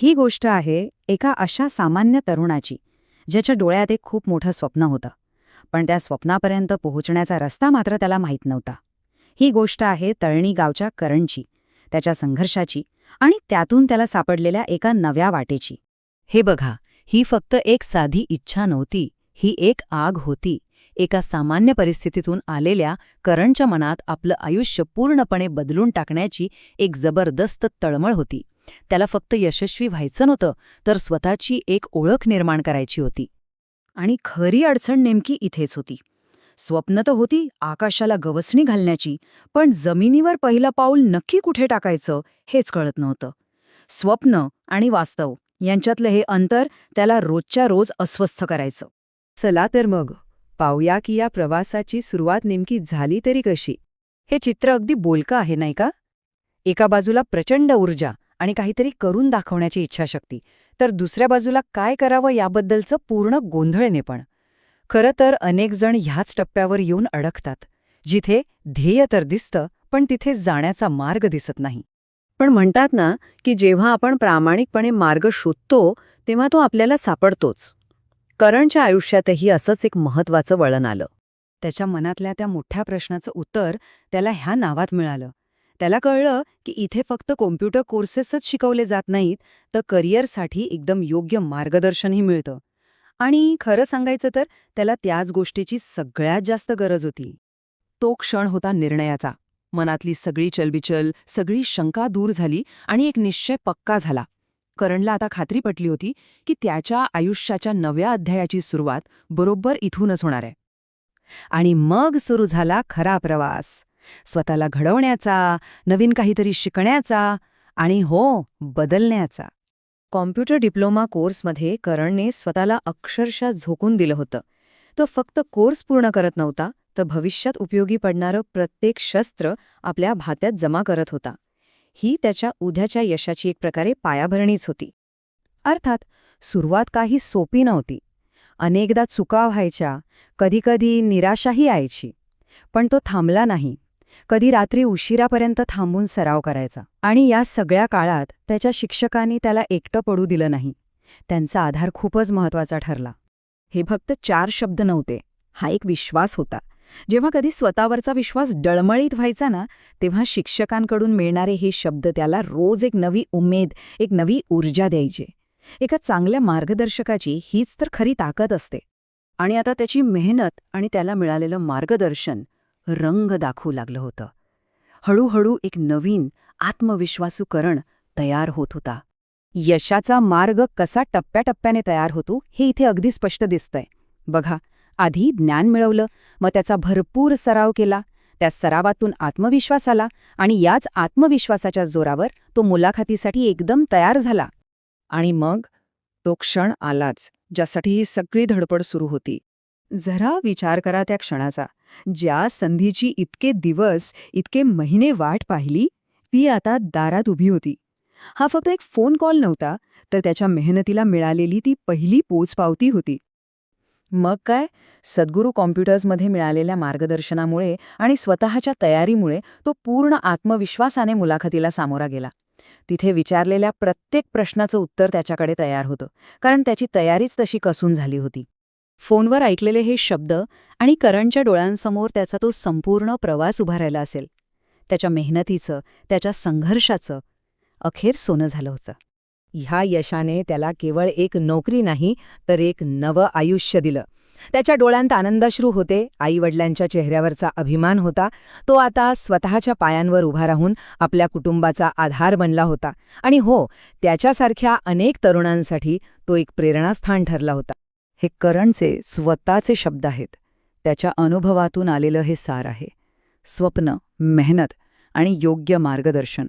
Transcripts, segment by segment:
ही गोष्ट आहे एका अशा सामान्य तरुणाची ज्याच्या डोळ्यात एक खूप मोठं स्वप्न होतं. पण त्या स्वप्नापर्यंत पोहोचण्याचा रस्ता मात्र त्याला माहीत नव्हता. ही गोष्ट आहे तळणी गावच्या करणची त्याच्या संघर्षाची आणि त्यातून त्याला सापडलेल्या एका नव्या वाटेची. हे बघा ही फक्त एक साधी इच्छा नव्हती ही एक आग होती. एका सामान्य परिस्थितीतून आलेल्या करणच्या मनात आपलं आयुष्य पूर्णपणे बदलून टाकण्याची एक जबरदस्त तळमळ होती. त्याला फक्त यशस्वी व्हायचं नव्हतं तर स्वतःची एक ओळख निर्माण करायची होती. आणि खरी अडचण नेमकी इथेच होती. स्वप्न तर होती आकाशाला गवसणी घालण्याची पण जमिनीवर पहिलं पाऊल नक्की कुठे टाकायचं हेच कळत नव्हतं. स्वप्न आणि वास्तव यांच्यातलं हे अंतर त्याला रोजच्या रोज अस्वस्थ करायचं. चला तर मग पाहूया की या प्रवासाची सुरुवात नेमकी झाली तरी कशी. हे चित्र अगदी बोलकं आहे नाही का? एका बाजूला प्रचंड ऊर्जा आणि काहीतरी करून दाखवण्याची इच्छाशक्ती. तर दुसऱ्या बाजूला काय करावं याबद्दलचं पूर्ण गोंधळणेपण खरं तर अनेक जण ह्याच टप्प्यावर येऊन अडकतात. जिथे ध्येय तर दिसतं पण तिथे जाण्याचा मार्ग दिसत नाही. पण म्हणतात ना की जेव्हा आपण प्रामाणिकपणे मार्ग शोधतो तेव्हा तो आपल्याला सापडतोच. करणच्या आयुष्यातही असंच एक महत्वाचं वळण आलं. त्याच्या मनातल्या त्या मोठ्या प्रश्नाचं उत्तर त्याला ह्या नावात मिळालं. त्याला कळलं की इथे फक्त कॉम्प्युटर कोर्सेसच शिकवले जात नाहीत तर करिअरसाठी एकदम योग्य मार्गदर्शनही मिळतं. आणि खरं सांगायचं तर त्याला त्याच गोष्टीची सगळ्यात जास्त गरज होती. तो क्षण होता निर्णयाचा. मनातली सगळी चलबिचल सगळी शंका दूर झाली आणि एक निश्चय पक्का झाला. करणला आता खात्री पटली होती की त्याच्या आयुष्याच्या नव्या अध्यायाची सुरुवात बरोबर इथूनच होणार आहे. आणि मग सुरू झाला खरा प्रवास. स्वतःला घडवण्याचा नवीन काहीतरी शिकण्याचा आणि हो बदलण्याचा. कॉम्प्युटर डिप्लोमा कोर्समध्ये करणने स्वतःला अक्षरशः झोकून दिलं होतं. तो फक्त कोर्स पूर्ण करत नव्हता तर भविष्यात उपयोगी पडणारं प्रत्येक शस्त्र आपल्या भात्यात जमा करत होता. ही त्याच्या उद्याच्या यशाची एक प्रकारे पायाभरणीच होती. अर्थात सुरुवात काही सोपी नव्हती. अनेकदा चुका व्हायच्या कधीकधी निराशाही यायची. पण तो थांबला नाही. कधी रात्री उशिरापर्यंत थांबून सराव करायचा. आणि या सगळ्या काळात त्याच्या शिक्षकांनी त्याला एकटं पडू दिलं नाही. त्यांचा आधार खूपच महत्त्वाचा ठरला. हे फक्त चार शब्द नव्हते. हा एक विश्वास होता. जेव्हा कधी स्वतःवरचा विश्वास डळमळीत व्हायचा ना तेव्हा शिक्षकांकडून मिळणारे हे शब्द त्याला रोज एक नवी उमेद एक नवी ऊर्जा द्यायचे. एका चांगल्या मार्गदर्शकाची हीच तर खरी ताकद असते. आणि आता त्याची मेहनत आणि त्याला मिळालेलं मार्गदर्शन रंग दाखवू लागलं होतं. हळूहळू एक नवीन आत्मविश्वासूकरण तयार होत होता. यशाचा मार्ग कसा टप्प्याटप्प्याने तयार होतो हे इथे अगदी स्पष्ट दिसतंय. बघा आधी ज्ञान मिळवलं मग त्याचा भरपूर सराव केला त्या सरावातून आत्मविश्वास आला आणि याच आत्मविश्वासाच्या जोरावर तो मुलाखतीसाठी एकदम तयार झाला. आणि मग तो क्षण आलाच ज्यासाठी ही सगळी धडपड सुरू होती. जरा विचार करा त्या क्षणाचा. ज्या संधीची इतके दिवस इतके महिने वाट पाहिली ती आता दारात उभी होती. हा फक्त एक फोन कॉल नव्हता तर त्याच्या मेहनतीला मिळालेली ती पहिली पोचपावती होती. मग काय? सद्गुरू कॉम्प्युटर्समध्ये मिळालेल्या मार्गदर्शनामुळे आणि स्वतःच्या तयारीमुळे तो पूर्ण आत्मविश्वासाने मुलाखतीला सामोरा गेला. तिथे विचारलेल्या प्रत्येक प्रश्नाचं उत्तर त्याच्याकडे तयार होतं कारण त्याची तयारीच तशी कसून झाली होती. फोनवर ऐकलेले हे शब्द आणि करणच्या डोळ्यांसमोर त्याचा तो संपूर्ण प्रवास उभा राहिला असेल. त्याच्या मेहनतीचं त्याच्या संघर्षाचं अखेर सोनं झालं होतं. ह्या यशाने त्याला केवळ एक नोकरी नाही तर एक नवं आयुष्य दिलं. त्याच्या डोळ्यांत आनंदाश्रू होते आईवडिलांच्या चेहऱ्यावरचा अभिमान होता तो आता स्वतःच्या पायांवर उभा राहून आपल्या कुटुंबाचा आधार बनला होता. आणि हो त्याच्यासारख्या अनेक तरुणांसाठी तो एक प्रेरणास्थान ठरला होता. हे करणचे स्वतःचे शब्द आहेत. त्याच्या अनुभवातून आलेलं हे सार आहे. स्वप्न मेहनत आणि योग्य मार्गदर्शन.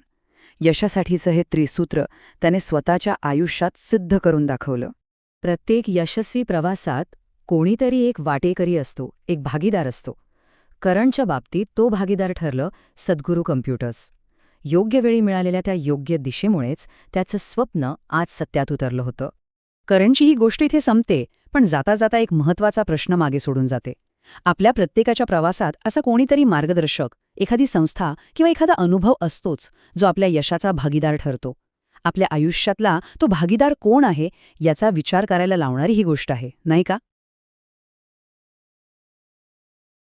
यशासाठीचं हे त्रिसूत्र त्याने स्वतःच्या आयुष्यात सिद्ध करून दाखवलं. प्रत्येक यशस्वी प्रवासात कोणीतरी एक वाटेकरी असतो एक भागीदार असतो. करणच्या बाबतीत तो भागीदार ठरलं सद्गुरू कम्प्युटर्स. योग्य वेळी मिळालेल्या त्या योग्य दिशेमुळेच त्याचं स्वप्न आज सत्यात उतरलं होतं. करणची ही गोष्ट इथे संपते. पण जाता जाता एक महत्त्वाचा प्रश्न मागे सोडून जाते. आपल्या प्रत्येकाच्या प्रवासात असा कोणीतरी मार्गदर्शक एखादी संस्था किंवा एखादा अनुभव असतोच जो आपल्या यशाचा भागीदार ठरतो. आपल्या आयुष्यातला तो भागीदार कोण आहे याचा विचार करायला लावणारी ही गोष्ट आहे नाही का?